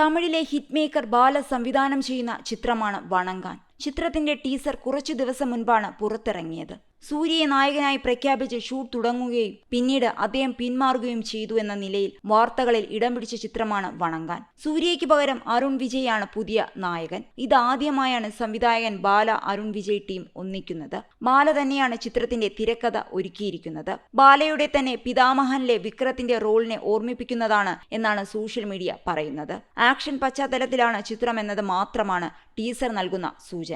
തമിഴിലെ hit maker ബാല സംവിധാനം ചെയ്യുന്ന ചിത്രമാണ് വണങ്കാൻ. ചിത്രത്തിന്റെ ടീസർ കുറച്ചു ദിവസം മുൻപാണ് പുറത്തിറങ്ങിയത്. സൂര്യയെ നായകനായി പ്രഖ്യാപിച്ച് ഷൂട്ട് തുടങ്ങുകയും പിന്നീട് അദ്ദേഹം പിന്മാറുകയും ചെയ്തു എന്ന നിലയിൽ വാർത്തകളിൽ ഇടം പിടിച്ച ചിത്രമാണ് വണങ്കാൻ സൂര്യയ്ക്ക് പകരം അരുൺ വിജയാണ് പുതിയ നായകൻ. ഇതാദ്യമായാണ് സംവിധായകൻ ബാല അരുൺ വിജയ് ടീം ഒന്നിക്കുന്നത്. ബാല തന്നെയാണ് ചിത്രത്തിന്റെ തിരക്കഥ ഒരുക്കിയിരിക്കുന്നത്. ബാലയുടെ തന്നെ പിതാമഹനിലെ വിക്രത്തിന്റെ റോളിനെ ഓർമ്മിപ്പിക്കുന്നതാണ് എന്നാണ് സോഷ്യൽ മീഡിയ പറയുന്നത്. ആക്ഷൻ പശ്ചാത്തലത്തിലാണ് ചിത്രം എന്നത് മാത്രമാണ് ടീസർ നൽകുന്ന സൂചന.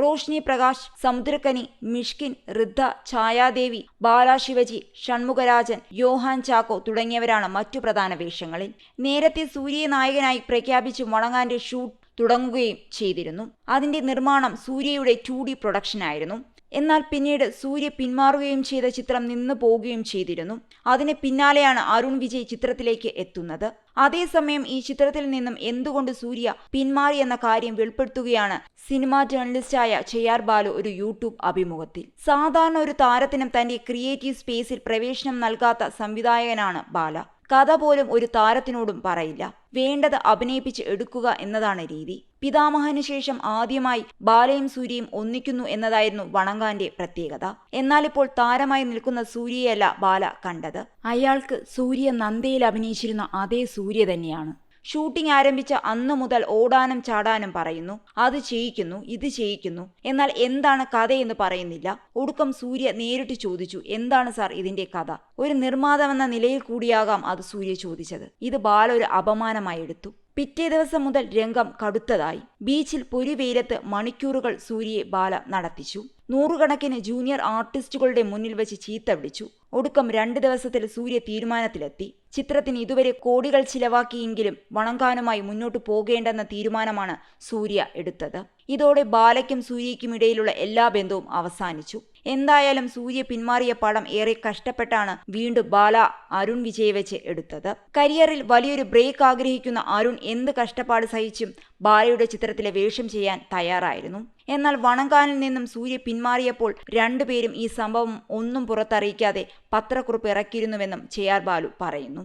റോഷ്നി പ്രകാശ് സമുദ്രക്കനി മിഷ്കിൻ റിദ്ധ ഛായാദേവി ബാലാശിവജി ഷൺമുഖരാജൻ യോഹാൻ ചാക്കോ തുടങ്ങിയവരാണ് മറ്റു പ്രധാന വേഷങ്ങളിൽ. നേരത്തെ സൂര്യയെ നായകനായി പ്രഖ്യാപിച്ച് മുളങ്ങാന്റെ ഷൂട്ട് തുടങ്ങുകയും ചെയ്തിരുന്നു. അതിന്റെ നിർമ്മാണം സൂര്യയുടെ ടു ഡി പ്രൊഡക്ഷനായിരുന്നു. എന്നാൽ പിന്നീട് സൂര്യ പിന്മാറുകയും ചെയ്ത ചിത്രം നിന്നു പോവുകയും ചെയ്തിരുന്നു. അതിന് പിന്നാലെയാണ് അരുൺ വിജയ് ചിത്രത്തിലേക്ക് എത്തുന്നത്. അതേസമയം ഈ ചിത്രത്തിൽ നിന്നും എന്തുകൊണ്ട് സൂര്യ പിന്മാറി എന്ന കാര്യം വെളിപ്പെടുത്തുകയാണ് സിനിമാ ജേർണലിസ്റ്റായ ചെയ്യാർ ബാലു ഒരു യൂട്യൂബ് അഭിമുഖത്തിൽ. സാധാരണ ഒരു താരത്തിനും തന്റെ ക്രിയേറ്റീവ് സ്പേസിൽ പ്രവേശനം നൽകാത്ത സംവിധായകനാണ് ബാല. കഥ പോലും ഒരു താരത്തിനോടും പറയില്ല. വേണ്ടത് അഭിനയിപ്പിച്ച് എടുക്കുക എന്നതാണ് രീതി. പിതാമഹന് ശേഷം ആദ്യമായി ബാലയും സൂര്യയും ഒന്നിക്കുന്നു എന്നതായിരുന്നു വണങ്കാന്റെ പ്രത്യേകത. എന്നാലിപ്പോൾ താരമായി നിൽക്കുന്ന സൂര്യയല്ല ബാല കണ്ടത്. അയാൾക്ക് സൂര്യ നന്ദയിൽ അഭിനയിച്ചിരുന്ന അതേ സൂര്യ തന്നെയാണ്. ഷൂട്ടിംഗ് ആരംഭിച്ച അന്നു മുതൽ ഓടാനും ചാടാനും പറയുന്നു. അത് ചെയ്യിക്കുന്നു ഇത് ചെയ്യിക്കുന്നു. എന്നാൽ എന്താണ് കഥയെന്ന് പറയുന്നില്ല. ഒടുക്കം സൂര്യ നേരിട്ട് ചോദിച്ചു എന്താണ് സാർ ഇതിന്റെ കഥ? ഒരു നിർമ്മാതാവെന്ന നിലയിൽ കൂടിയാകാം അത് സൂര്യ ചോദിച്ചത്. ഇത് ബാലൊരു അപമാനമായി എടുത്തു. പിറ്റേ ദിവസം മുതൽ രംഗം കടുത്തതായി. ബീച്ചിൽ പൊരിവെയിലത്ത് മണിക്കൂറുകൾ സൂര്യയെ ബാല നടത്തിച്ചു. നൂറുകണക്കിന് ജൂനിയർ ആർട്ടിസ്റ്റുകളുടെ മുന്നിൽ വെച്ച് ചീത്ത വിളിച്ചു. ഒടുക്കം രണ്ട് ദിവസത്തിൽ സൂര്യ തീരുമാനത്തിലെത്തി. ചിത്രത്തിന് ഇതുവരെ കോടികൾ ചിലവാക്കിയെങ്കിലും വണങ്കാനുമായി മുന്നോട്ടു പോകേണ്ടെന്ന തീരുമാനമാണ് സൂര്യ എടുത്തത്. ഇതോടെ ബാലയ്ക്കും സൂര്യയ്ക്കും ഇടയിലുള്ള എല്ലാ ബന്ധവും അവസാനിച്ചു. എന്തായാലും സൂര്യ പിന്മാറിയ പടം ഏറെ കഷ്ടപ്പെട്ടാണ് വീണ്ടും ബാല അരുൺ വിജയ് വെച്ച് എടുത്തത്. കരിയറിൽ വലിയൊരു ബ്രേക്ക് ആഗ്രഹിക്കുന്ന അരുൺ എന്ത് കഷ്ടപ്പാട് സഹിച്ചും ബാലയുടെ ചിത്രത്തിലെ വേഷം ചെയ്യാൻ തയ്യാറായിരുന്നു. എന്നാൽ വണങ്കാനിൽ നിന്നും സൂര്യ പിന്മാറിയപ്പോൾ രണ്ടുപേരും ഈ സംഭവം ഒന്നും പുറത്തറിയിക്കാതെ പത്രക്കുറിപ്പ് ഇറക്കിയിരുന്നുവെന്നും ചെയ്യാർ ബാലു പറയുന്നു.